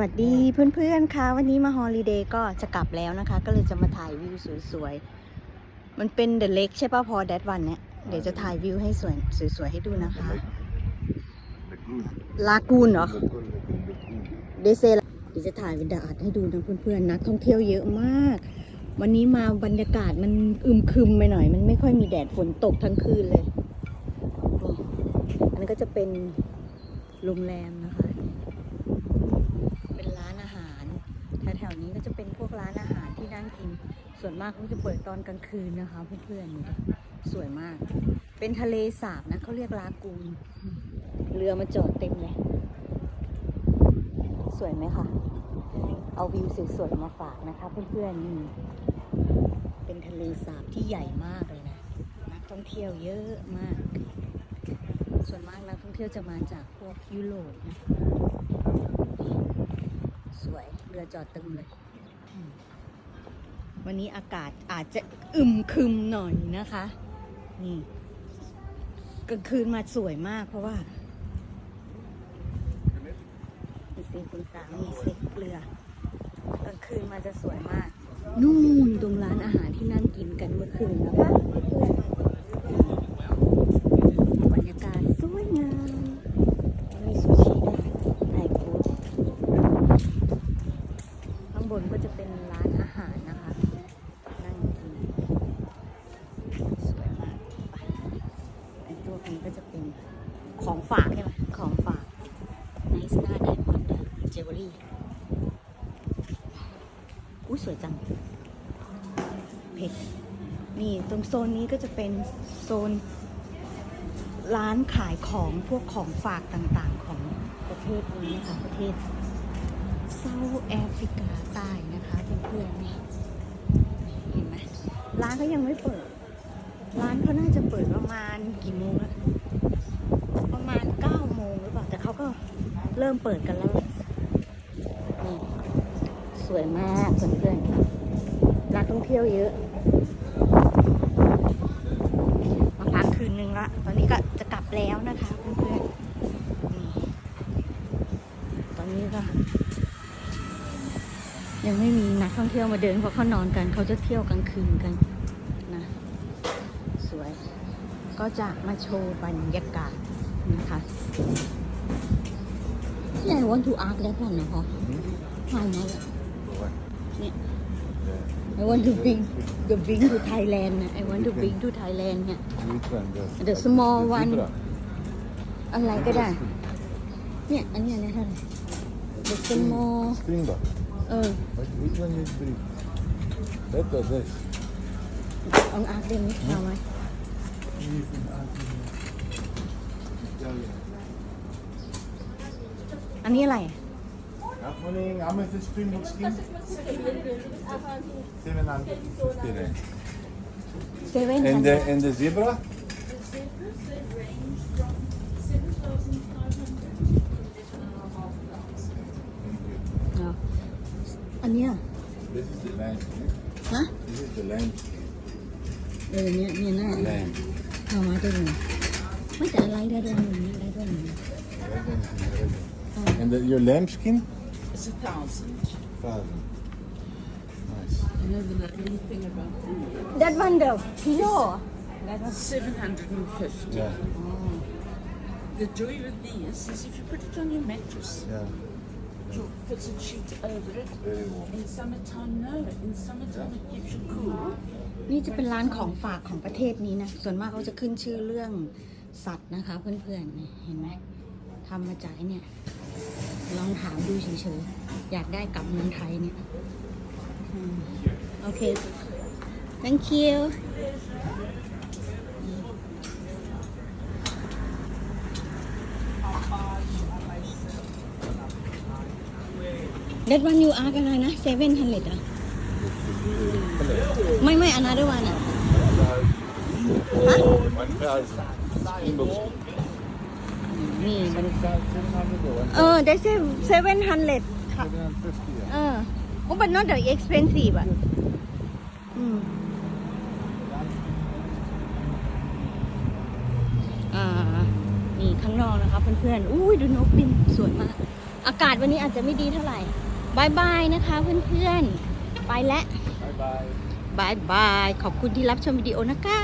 วัสดีเพื่อนๆค่ะวันนี้มาฮอลิเดย์ก็จะกลับแล้วนะคะ ก็เลยจะมาถ่ายวิวสวยๆ มันเป็นเดอะเล็กใช่ป่ะพอแดดวันเนี่ยเดี๋ยวจะถ่ายวิวให้สวยสวยๆให้ดูนะคะ ลากูนเหรอเดเซลเดี๋ยวจะถ่ายวิดีโอให้ดูนะเพื่อนๆนักท่องเที่ยวเยอะมาก วันนี้มาบรรยากาศมันอึมครึมไปหน่อย มันไม่ค่อยมีแดดฝนตกทั้งคืนเลยอันนี้นก็จะเป็นโรงแรมนะคะ เป็นร้านอาหาร แถวๆนี้ก็จะเป็นพวก ร้านอาหารที่นั่งกิน ส่วนมากเขาจะเปิดตอนกลางคืนนะคะเพื่อนๆสวยมาก เป็นทะเลสาบนะเขาเรียกลากูนเรือมาจอดเต็มเลย สวยไหมคะเอาวิวสวยๆมาฝากนะคะเพื่อนๆนี่เป็นทะเลสาบที่ใหญ่มากเลยนะนักท่องเที่ยวเยอะมาก ส่วนมากนักท่องเที่ยวจะมาจากพวกยุโรปนะสวยเรือจอดตึมเลย วันนี้อากาศอาจจะอึมครึมหน่อยนะคะ นี่กลางคืนมาสวยมากเพราะว่าสิคุณสามีเซ็กเรือกลางคืนมาจะสวยมาก นู่นตรงร้านอาหารที่นั่งกินกันเมื่อคืนนะคะบรรยากาศสวยงามมีซูชิด้วยไทยฟู้ด ข้างบนก็จะเป็นร้านอาหารนะคะ นั่งกินสวยมากไปไอ้พวกนี้ก็จะเป็น ของฝากใช่ไหมของฝากไนสตาร์ไดมอนด์เจวเวลรี่อุ้ยสวยจังเพชรนี่ตรงโซนนี้ก็จะเป็นโซนร้านขายของพวกของฝากต่างๆของประเทศนี้นะคะประเทศเซาท์แอฟริกาใต้นะคะเพื่อนๆนี่เห็นไหมร้านเขายังไม่เปิด ร้านเขาน่าจะเปิดประมาณกี่โมงอะประมาณเก้าโมงหรือเปล่าแต่เขาก็ เริ่มเปิดกันแล้วสวยมากเพื่อนๆร้านท่องเที่ยวเยอะมาพักคืนนึงละตอนนี้ก็จะกลับแล้วนะคะเพื่อนๆตอนนี้ก็ ยังไม่มีนักท่องเที่ยวมาเดินเพราะเขานอนกันเขาจะเที่ยวกลางคืนกันนะสวย ก็จะมาโชว์บรรยากาศนะคะ ที่ไหนวันทูอาร์คแล้วก่อนนะพ่อถ่ายมาแล้ว I want to bring the bring to Thailand นะ I want to bring to Thailand เนี่ย Which one? The, The small the one zebra? อะไรก็ได้ เนี่ย อันเนี้ยเนี่ยเท่าไหร่ The small Springbok. เออ What, which one is big? That or this? เอาอาร์คเล่นไหมเอาไหม อันนี้อะไร Good morning. How much is Springbok skin? 750 rand. เซเว่น And the, and the zebra? อันเนี้ย This is the lamb skin. ฮะ This is the lamb skin. เออเนี่ยเนี่ยน่า Lamb. เอามาได้เลยไม่แต่อะไรได้ด้วยหนึ่งได้ด้วยหนึ่ง ้ And the, your lamb skin? It's a thousand. Thousand. Nice. I don't know anything about that. that one the pillow that one Seven hundred and fifty. Yeah. The joy with these is if you put it on your mattress, Yeah. you'll put a sheet over it. Very warm. In summertime, no. In summertime, it gives you cool. นี่จะเป็นร้านของฝากของประเทศนี้นะ ส่วนมากเขาจะขึ้นชื่อเรื่องสัตว์นะคะเพื่อนๆนี่เห็นไหมทำมาจากไอ้เนี่ย ลองถามดูเฉยๆ อยากได้กลับเมืองไทยเนี่ยโอเค thank you เด็ดวันยูอาร์กันเลนะเซเว่นฮันเลดอะไม่ไม่อันนั้นด้วยนอะฮะ ด้เซเว่นฮันเลดค่ะ 750. Yeah. เออโอ้ but not the expensive อะอืมอ่านี่ข้างนอกนะคะเพื่อนๆ อุ้ยดูนกบินสวยมาก อากาศวันนี้อาจจะไม่ดีเท่าไหร่บายบายนะคะเพื่อนๆ ไปแล้ว Bye bye. บายบาย ขอบคุณที่รับชมวิดีโอนะคะ